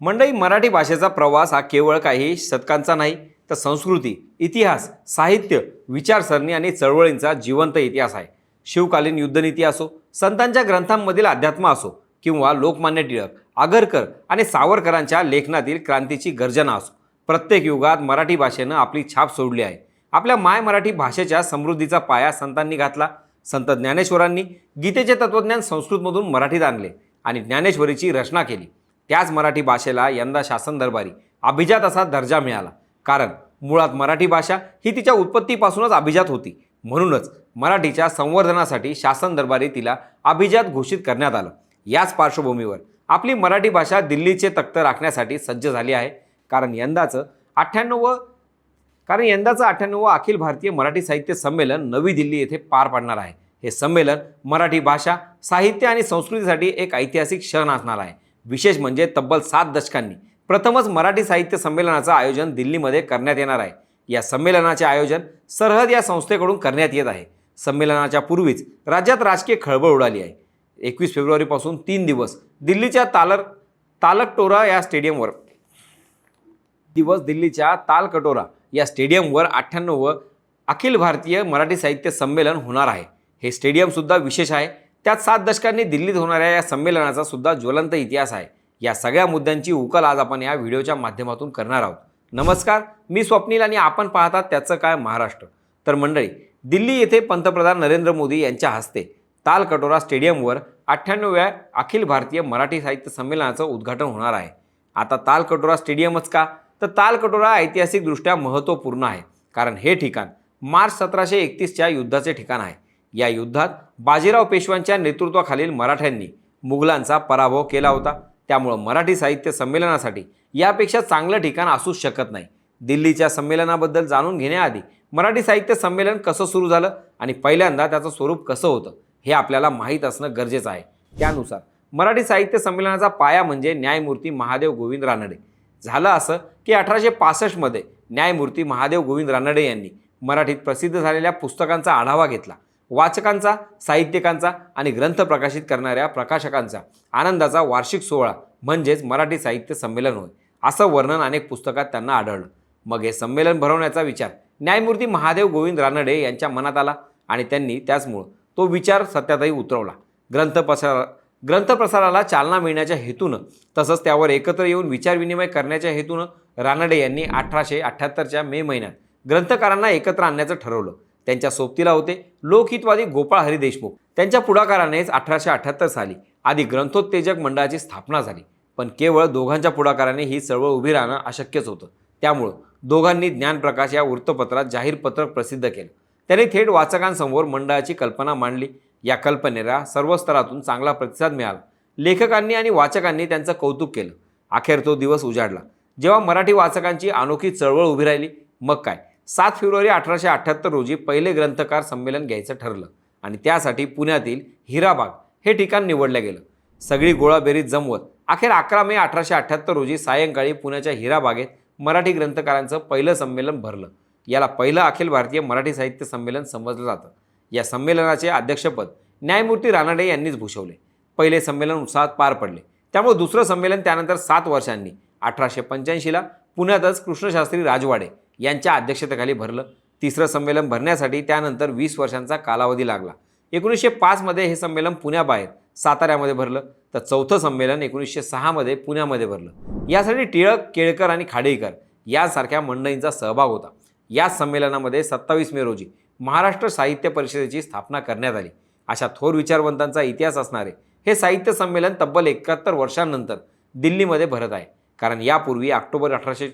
मंडळी मराठी भाषेचा प्रवास हा केवळ काही शतकांचा नाही तर संस्कृती इतिहास साहित्य विचारसरणी आणि चळवळींचा जिवंत इतिहास आहे. शिवकालीन युद्धनीती असो संतांच्या ग्रंथांमधील अध्यात्म असो किंवा लोकमान्य टिळक आगरकर आणि सावरकरांच्या लेखनातील क्रांतीची गर्जना असो प्रत्येक युगात मराठी भाषेनं आपली छाप सोडली आहे. आपल्या माय मराठी भाषेच्या समृद्धीचा पाया संतांनी घातला संत ज्ञानेश्वरांनी गीतेचे तत्त्वज्ञान संस्कृतमधून मराठीत आणले आणि ज्ञानेश्वरीची रचना केली. त्याच मराठी भाषेला यंदा शासन दरबारी अभिजात असा दर्जा मिळाला. कारण मुळात मराठी भाषा ही तिच्या उत्पत्तीपासूनच अभिजात होती. म्हणूनच मराठीच्या संवर्धनासाठी शासन दरबारी तिला अभिजात घोषित करण्यात आलं. याच पार्श्वभूमीवर आपली मराठी भाषा दिल्लीचे तख्त राखण्यासाठी सज्ज झाली आहे. कारण यंदाचं अठ्ठ्याण्णव कारण यंदाचं अठ्ठ्याण्णव अखिल भारतीय मराठी साहित्य संमेलन नवी दिल्ली येथे पार पाडणार आहे. हे संमेलन मराठी भाषा साहित्य आणि संस्कृतीसाठी एक ऐतिहासिक क्षण असणार आहे. विशेष म्हणजे तब्बल सात दशकांनी. प्रथमच मराठी साहित्य संमेलनाचं आयोजन दिल्लीमध्ये करण्यात येणार आहे. या संमेलनाचे आयोजन सरहद या संस्थेकडून करण्यात येत आहे. संमेलनाच्या पूर्वीच राज्यात राजकीय खळबळ उडाली आहे. एकवीस फेब्रुवारीपासून तीन दिवस दिल्लीच्या तालर तालकटोरा या स्टेडियमवर. दिवस दिल्लीच्या तालकटोरा या स्टेडियमवर अठ्ठ्याण्णव अखिल भारतीय मराठी साहित्य संमेलन होणार आहे. हे स्टेडियमसुद्धा विशेष आहे. त्यात सात दशकांनी दिल्लीत होणाऱ्या या संमेलनाचा सुद्धा ज्वलंत इतिहास आहे. या सगळ्या मुद्द्यांची उकल आज आपण या व्हिडिओच्या माध्यमातून करणार आहोत. नमस्कार मी स्वप्नील आणि आपण पाहतात त्याचं काय महाराष्ट्र. तर मंडळी दिल्ली येथे पंतप्रधान नरेंद्र मोदी यांच्या हस्ते तालकटोरा स्टेडियमवर अठ्ठ्याण्णव्या अखिल भारतीय मराठी साहित्य संमेलनाचं उद्घाटन होणार आहे. आता तालकटोरा स्टेडियमच का? तर तालकटोरा ऐतिहासिकदृष्ट्या महत्त्वपूर्ण आहे. कारण हे ठिकाण मार्च सतराशे एकतीसच्या युद्धाचे ठिकाण आहे. या युद्धात बाजीराव पेशव्यांच्या नेतृत्वाखालील मराठ्यांनी मुघलांचा पराभव केला होता. त्यामुळं मराठी साहित्य संमेलनासाठी यापेक्षा चांगलं ठिकाण असूच शकत नाही. दिल्लीच्या संमेलनाबद्दल जाणून घेण्याआधी मराठी साहित्य संमेलन कसं सुरू झालं आणि पहिल्यांदा त्याचं स्वरूप कसं होतं हे आपल्याला माहीत असणं गरजेचं आहे. त्यानुसार मराठी साहित्य संमेलनाचा पाया म्हणजे न्यायमूर्ती महादेव गोविंद रानडे. झालं असं की अठराशे पासष्टमध्ये न्यायमूर्ती महादेव गोविंद रानडे यांनी मराठीत प्रसिद्ध झालेल्या पुस्तकांचा आढावा घेतला. वाचकांचा साहित्यिकांचा आणि ग्रंथ प्रकाशित करणाऱ्या प्रकाशकांचा आनंदाचा वार्षिक सोहळा म्हणजेच मराठी साहित्य संमेलन होय असं वर्णन अनेक पुस्तकात त्यांना आढळलं. मग हे संमेलन भरवण्याचा विचार न्यायमूर्ती महादेव गोविंद रानडे यांच्या मनात आला आणि त्यांनी त्याचमुळं तो विचार सत्यातही उतरवला. ग्रंथ प्रसार ग्रंथप्रसाराला चालना मिळण्याच्या हेतूनं तसंच त्यावर एकत्र येऊन विचारविनिमय करण्याच्या हेतूनं रानडे यांनी अठराशे अठ्ठ्याहत्तरच्या मे महिन्यात ग्रंथकारांना एकत्र आणण्याचं ठरवलं. त्यांच्या सोबतीला होते. लोकहितवादी गोपाळ हरी देशमुख. त्यांच्या पुढाकारानेच अठराशे अठ्ठ्याहत्तर साली आधी ग्रंथोत्तेजक मंडळाची स्थापना झाली. पण केवळ दोघांच्या पुढाकाराने ही चळवळ उभी राहणं अशक्यच होतं. त्यामुळं दोघांनी ज्ञानप्रकाश या वृत्तपत्रात जाहीर पत्रक प्रसिद्ध केलं. त्यांनी थेट वाचकांसमोर मंडळाची कल्पना मांडली. या कल्पनेला सर्व स्तरातून चांगला प्रतिसाद मिळाला. लेखकांनी आणि वाचकांनी त्यांचं कौतुक केलं. अखेर तो दिवस उजाडला. जेव्हा मराठी वाचकांची अनोखी चळवळ उभी राहिली मग काय? सात फेब्रुवारी अठराशे अठ्ठ्याहत्तर रोजी पहिले ग्रंथकार संमेलन घ्यायचं ठरलं आणि त्यासाठी पुण्यातील हिराबाग हे ठिकाण निवडलं गेलं. सगळी गोळाबेरीत जमवत अखेर अकरा मे अठराशे अठ्ठ्याहत्तर रोजी सायंकाळी पुण्याच्या हिराबागेत मराठी ग्रंथकारांचं पहिलं संमेलन भरलं. याला पहिलं अखिल भारतीय मराठी साहित्य संमेलन समजलं जातं. या संमेलनाचे अध्यक्षपद न्यायमूर्ती रानडे यांनीच भूषवले. पहिले संमेलन उत्साहात पार पडले. त्यामुळे दुसरं संमेलन त्यानंतर सात वर्षांनी अठराशे पंच्याऐंशीला पुण्यातच कृष्णशास्त्री राजवाडे यांच्या अध्यक्षतेखाली भरलं. तिसरं संमेलन भरण्यासाठी त्यानंतर वीस वर्षांचा कालावधी लागला. एकोणीसशे पाचमध्ये हे संमेलन पुण्याबाहेर साताऱ्यामध्ये भरलं. तर चौथं संमेलन एकोणीसशे सहामध्ये पुण्यामध्ये भरलं. यासाठी टिळक केळकर आणि खाडेकर यासारख्या मंडळींचा सहभाग होता. या संमेलनामध्ये सत्तावीस मे रोजी महाराष्ट्र साहित्य परिषदेची स्थापना करण्यात आली. अशा थोर विचारवंतांचा इतिहास असणारे हे साहित्य संमेलन तब्बल एकाहत्तर वर्षांनंतर दिल्लीमध्ये भरत आहे. कारण यापूर्वी ऑक्टोबर अठराशे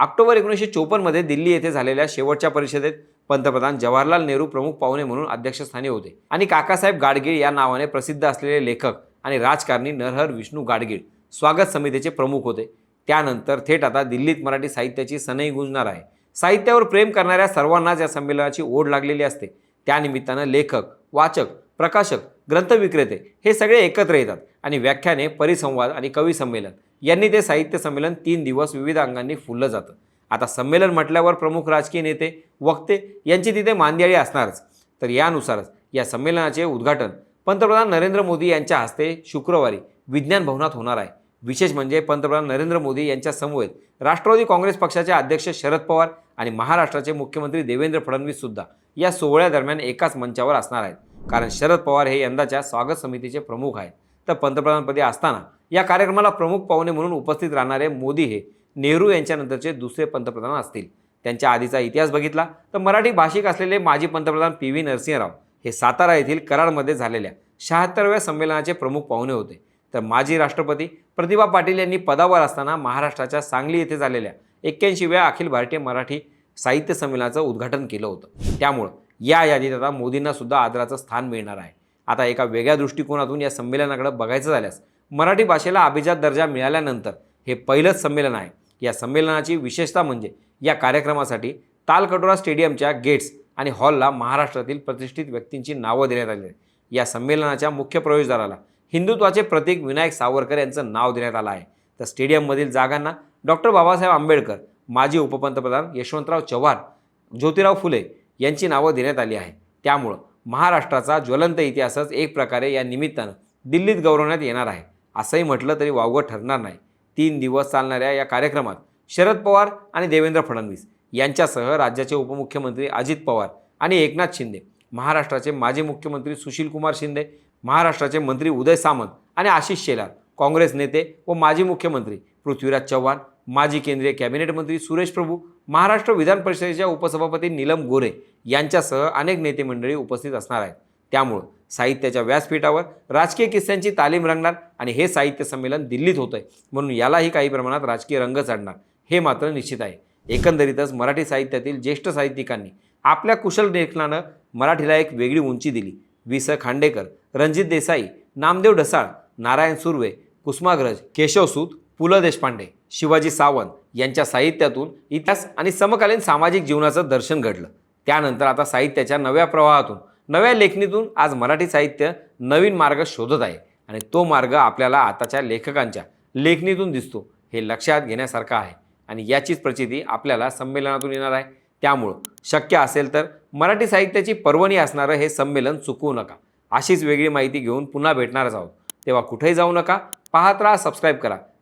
ऑक्टोबर एकोणीसशे चोपन्नमध्ये दिल्ली येथे झालेल्या शेवटच्या परिषदेत पंतप्रधान जवाहरलाल नेहरू प्रमुख पाहुणे म्हणून अध्यक्षस्थानी होते. आणि काकासाहेब गाडगीळ या नावाने प्रसिद्ध असलेले लेखक आणि राजकारणी नरहर विष्णू गाडगीळ स्वागत समितीचे प्रमुख होते. त्यानंतर थेट आता दिल्लीत मराठी साहित्याची सनई गुंजणार आहे. साहित्यावर प्रेम करणाऱ्या सर्वांनाच या संमेलनाची ओढ लागलेली असते. त्यानिमित्तानं लेखक वाचक प्रकाशक ग्रंथविक्रेते हे सगळे एकत्र येतात आणि व्याख्याने परिसंवाद आणि कवी संमेलन यांनी ते साहित्य संमेलन तीन दिवस विविध अंगांनी फुललं जातं. आता संमेलन म्हटल्यावर प्रमुख राजकीय नेते वक्ते यांची तिथे मांदियाळी असणारच. तर यानुसारच या संमेलनाचे उद्घाटन पंतप्रधान नरेंद्र मोदी यांच्या हस्ते शुक्रवारी विज्ञान भवनात होणार आहे. विशेष म्हणजे पंतप्रधान नरेंद्र मोदी यांच्या समवेत राष्ट्रवादी काँग्रेस पक्षाचे अध्यक्ष शरद पवार आणि महाराष्ट्राचे मुख्यमंत्री देवेंद्र फडणवीस सुद्धा या सोहळ्यादरम्यान एकाच मंचावर असणार आहेत. कारण शरद पवार हे यंदाच्या स्वागत समितीचे प्रमुख आहेत. तर पंतप्रधानपदी असताना या कार्यक्रमाला प्रमुख पाहुणे म्हणून उपस्थित राहणारे मोदी हे नेहरू यांच्यानंतरचे दुसरे पंतप्रधान असतील. त्यांच्या आधीचा इतिहास बघितला. तर मराठी भाषिक असलेले माजी पंतप्रधान पी व्ही नरसिंहराव हे सातारा येथील कराडमध्ये झालेल्या शहात्तरव्या संमेलनाचे प्रमुख पाहुणे होते. तर माजी राष्ट्रपती प्रतिभा पाटील यांनी पदावर असताना महाराष्ट्राच्या सांगली येथे झालेल्या एक्क्याऐंशीव्या अखिल भारतीय मराठी साहित्य संमेलनाचं उद्घाटन केलं होतं. त्यामुळं या यादीत आता मोदींना सुद्धा आदराचं स्थान मिळणार आहे. आता एका वेगळ्या दृष्टिकोनातून या संमेलनाकडे बघायचं झाल्यास मराठी भाषेला अभिजात दर्जा मिळाल्यानंतर हे पहिलंच संमेलन आहे. या संमेलनाची विशेषता म्हणजे या कार्यक्रमासाठी तालकटोरा स्टेडियमच्या गेट्स आणि हॉलला महाराष्ट्रातील प्रतिष्ठित व्यक्तींची नावं देण्यात आली आहेत. या संमेलनाच्या मुख्य प्रवेशद्वाराला हिंदुत्वाचे प्रतीक विनायक सावरकर यांचं नाव देण्यात आलं आहे. तर स्टेडियममधील जागांना डॉक्टर बाबासाहेब आंबेडकर माजी उपपंतप्रधान यशवंतराव चव्हाण ज्योतिराव फुले यांची नावं देण्यात आली आहे. त्यामुळं महाराष्ट्राचा ज्वलंत इतिहासच एक प्रकारे या निमित्तानं दिल्लीत गौरवण्यात येणार आहे. असंही म्हटलं तरी वावगं ठरणार नाही. तीन दिवस चालणाऱ्या या कार्यक्रमात शरद पवार आणि देवेंद्र फडणवीस यांच्यासह राज्याचे उपमुख्यमंत्री अजित पवार आणि एकनाथ शिंदे महाराष्ट्राचे माजी मुख्यमंत्री सुशीलकुमार शिंदे महाराष्ट्राचे मंत्री उदय सामंत आणि आशिष शेलार काँग्रेस नेते व माजी मुख्यमंत्री पृथ्वीराज चव्हाण माजी केंद्रीय कॅबिनेट मंत्री सुरेश प्रभू महाराष्ट्र विधान परिषदेच्या उपसभापती नीलम गोरे यांच्यासह अनेक नेते मंडळी उपस्थित असणार आहेत. त्यामुळं साहित्याच्या व्यासपीठावर राजकीय किस्स्यांची तालीम रंगणार आणि हे साहित्य संमेलन दिल्लीत होतंय. म्हणून यालाही काही प्रमाणात राजकीय रंग चढणार हे मात्र निश्चित आहे. एकंदरीतच मराठी साहित्यातील ज्येष्ठ साहित्यिकांनी आपल्या कुशल लेखनानं मराठीला एक वेगळी उंची दिली. वि स. खांडेकर रणजित देसाई नामदेव ढसाळ नारायण सुर्वे कुसुमाग्रज केशवसूत पु ल देशपांडे शिवाजी सावंत यांच्या साहित्यातून इतिहास आणि समकालीन सामाजिक जीवनाचं दर्शन घडलं. त्यानंतर आता साहित्याच्या नव्या प्रवाहातून नव्या लेखणीतून आज मराठी साहित्य नवीन मार्ग शोधत आहे आणि तो मार्ग आपल्याला आताच्या लेखकांच्या लेखणीतून दिसतो हे लक्षात घेण्यासारखं आहे. आणि याचीच प्रचिती आपल्याला संमेलनातून येणार आहे. त्यामुळं शक्य असेल तर मराठी साहित्याची पर्वणी असणारं हे संमेलन चुकवू नका. अशीच वेगळी माहिती घेऊन पुन्हा भेटणारच आहोत. तेव्हा कुठेही जाऊ नका. पाहत राहा सबस्क्राईब करा.